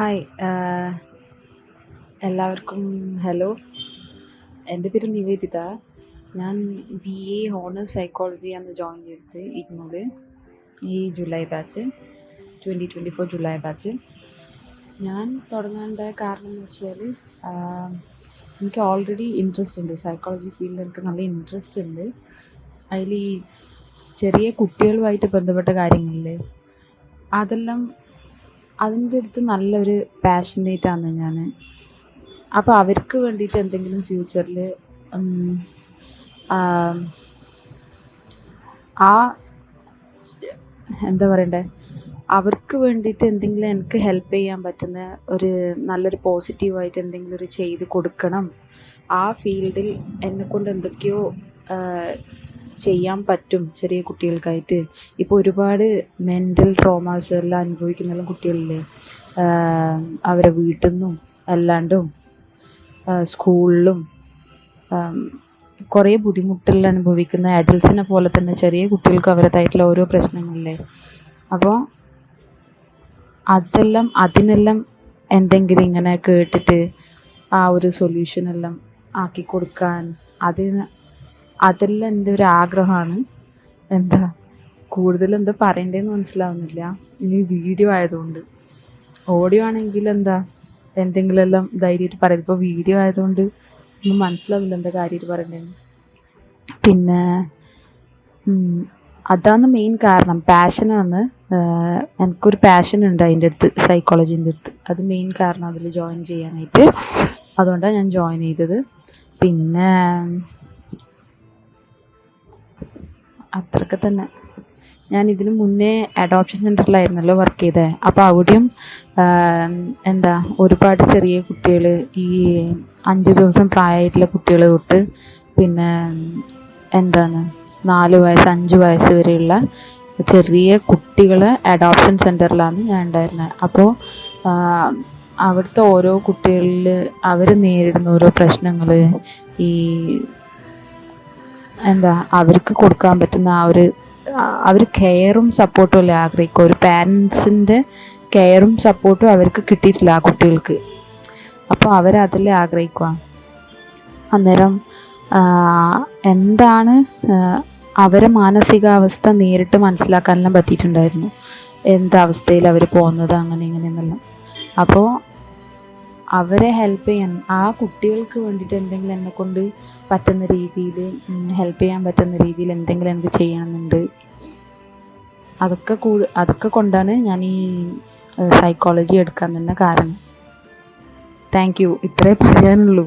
Hi എല്ലാവർക്കും hello എന്റെ പേര് നിവേദിത. ഞാൻ ബി എ ഹോണേഴ്സ് സൈക്കോളജിയാണ് ജോയിൻ ചെയ്തത് ഇഗ്നോയിൽ ഈ July batch twenty twenty four July batch ഞാൻ തുടങ്ങാനുണ്ടായ കാരണം എന്ന് വെച്ചാൽ എനിക്ക് ഓൾറെഡി ഇൻട്രസ്റ്റ് ഉണ്ട്. സൈക്കോളജി ഫീൽഡിൽ എനിക്ക് നല്ല ഇൻട്രസ്റ്റ് ഉണ്ട്. അതിൽ ഈ ചെറിയ കുട്ടികളുമായിട്ട് ബന്ധപ്പെട്ട കാര്യങ്ങളിൽ അതെല്ലാം അതിന്റെ അടുത്ത് നല്ലൊരു പാഷനേറ്റാണ് ഞാൻ. അപ്പോൾ അവർക്ക് വേണ്ടിയിട്ട് എന്തെങ്കിലും ഫ്യൂച്ചറിൽ ആ എന്താ പറയണ്ടേ? അവർക്ക് വേണ്ടിയിട്ട് എന്തെങ്കിലും എനിക്ക് ഹെൽപ്പ് ചെയ്യാൻ പറ്റുന്ന ഒരു നല്ലൊരു പോസിറ്റീവായിട്ട് എന്തെങ്കിലും ഒരു ചെയ്ത് കൊടുക്കണം. ആ ഫീൽഡിൽ എന്നെക്കൊണ്ട് എന്തൊക്കെയോ ചെയ്യാൻ പറ്റും ചെറിയ കുട്ടികൾക്കായിട്ട്. ഇപ്പോൾ ഒരുപാട് മെന്റൽ ട്രോമാസ് എല്ലാം അനുഭവിക്കുന്ന കുട്ടികളില്ലേ? അവരെ വീട്ടിൽ നിന്നും അല്ലാണ്ടും സ്കൂളിലും കുറേ ബുദ്ധിമുട്ടെല്ലാം അനുഭവിക്കുന്ന അഡൽസിനെ പോലെ തന്നെ ചെറിയ കുട്ടികൾക്ക് അവരുടേതായിട്ടുള്ള ഓരോ പ്രശ്നങ്ങളില്ലേ? അപ്പോൾ അതെല്ലാം അതിനെല്ലാം എന്തെങ്കിലും ഇങ്ങനെ കേട്ടിട്ട് ആ ഒരു സൊല്യൂഷനെല്ലാം ആക്കി കൊടുക്കാൻ അതിന് അതെല്ലാം എന്റെ ഒരു ആഗ്രഹമാണ് എന്താ കൂടുതൽ എന്താ പറയണ്ടേന്ന് മനസ്സിലാവുന്നില്ല. ഈ വീഡിയോ ആയതുകൊണ്ട്. ഓഡിയോ ആണെങ്കിൽ എന്താ എന്തെങ്കിലും എല്ലാം ധൈര്യമായിട്ട് പറയുന്നത് ഇപ്പോൾ വീഡിയോ ആയതുകൊണ്ട് ഒന്നും മനസ്സിലാവില്ല എന്താ കാര്യമായിട്ട് പറയണ്ടേന്ന്. പിന്നെ അതാണ് മെയിൻ കാരണം. പാഷനാണ് എനിക്കൊരു പാഷൻ ഉണ്ട് അതിന്റെ അടുത്ത് സൈക്കോളജീന്റെ അടുത്ത്. അത് മെയിൻ കാരണം അതിൽ ജോയിൻ ചെയ്യാനായിട്ട്. അതുകൊണ്ടാണ് ഞാൻ ജോയിൻ ചെയ്തത്. പിന്നെ അത്രയൊക്കെ തന്നെ. ഞാൻ ഇതിന് മുന്നേ അഡോപ്ഷൻ സെന്ററിലായിരുന്നല്ലോ വർക്ക് ചെയ്തത് അപ്പോൾ അവിടെയും എന്താ ഒരുപാട് ചെറിയ കുട്ടികൾ ഈ അഞ്ച് ദിവസം പ്രായമായിട്ടുള്ള കുട്ടികൾ തൊട്ട് പിന്നെ എന്താണ് നാല് വയസ്സ് അഞ്ച് വയസ്സ് വരെയുള്ള ചെറിയ കുട്ടികളെ അഡോപ്ഷൻ സെന്ററിലാണ് ഞാൻ ഉണ്ടായിരുന്നത് അപ്പോൾ അവിടുത്തെ ഓരോ കുട്ടികളിൽ അവർ നേരിടുന്ന ഓരോ പ്രശ്നങ്ങൾ ഈ എന്താ അവർക്ക് കൊടുക്കാൻ പറ്റുന്ന ആ ഒരു അവർ കെയറും സപ്പോർട്ടും അല്ലേ ആഗ്രഹിക്കുക. ഒരു പാരൻസിന്റെ കെയറും സപ്പോർട്ടും അവർക്ക് കിട്ടിയിട്ടില്ല ആ കുട്ടികൾക്ക്. അപ്പോൾ അവരതല്ലേ ആഗ്രഹിക്കുക. അന്നേരം എന്താണ് അവരെ മാനസികാവസ്ഥ നേരിട്ട് മനസ്സിലാക്കാനെല്ലാം പറ്റിയിട്ടുണ്ടായിരുന്നു. എന്തവസ്ഥയിൽ അവർ പോകുന്നത് അങ്ങനെ ഇങ്ങനെയെന്നെല്ലാം അപ്പോൾ അവരെ ഹെൽപ്പ് ചെയ്യാൻ ആ കുട്ടികൾക്ക് വേണ്ടിയിട്ട് എന്തെങ്കിലും എന്നെക്കൊണ്ട് പറ്റുന്ന രീതിയിൽ ഹെൽപ്പ് ചെയ്യാൻ പറ്റുന്ന രീതിയിൽ എന്തെങ്കിലും എനിക്ക് ചെയ്യണമെന്നുണ്ട് അതൊക്കെ കൂ അതൊക്കെ കൊണ്ടാണ് ഞാൻ ഈ സൈക്കോളജി എടുക്കാൻ തന്നെ കാരണം. താങ്ക് യു ഇത്രേ പറയാനുള്ളൂ.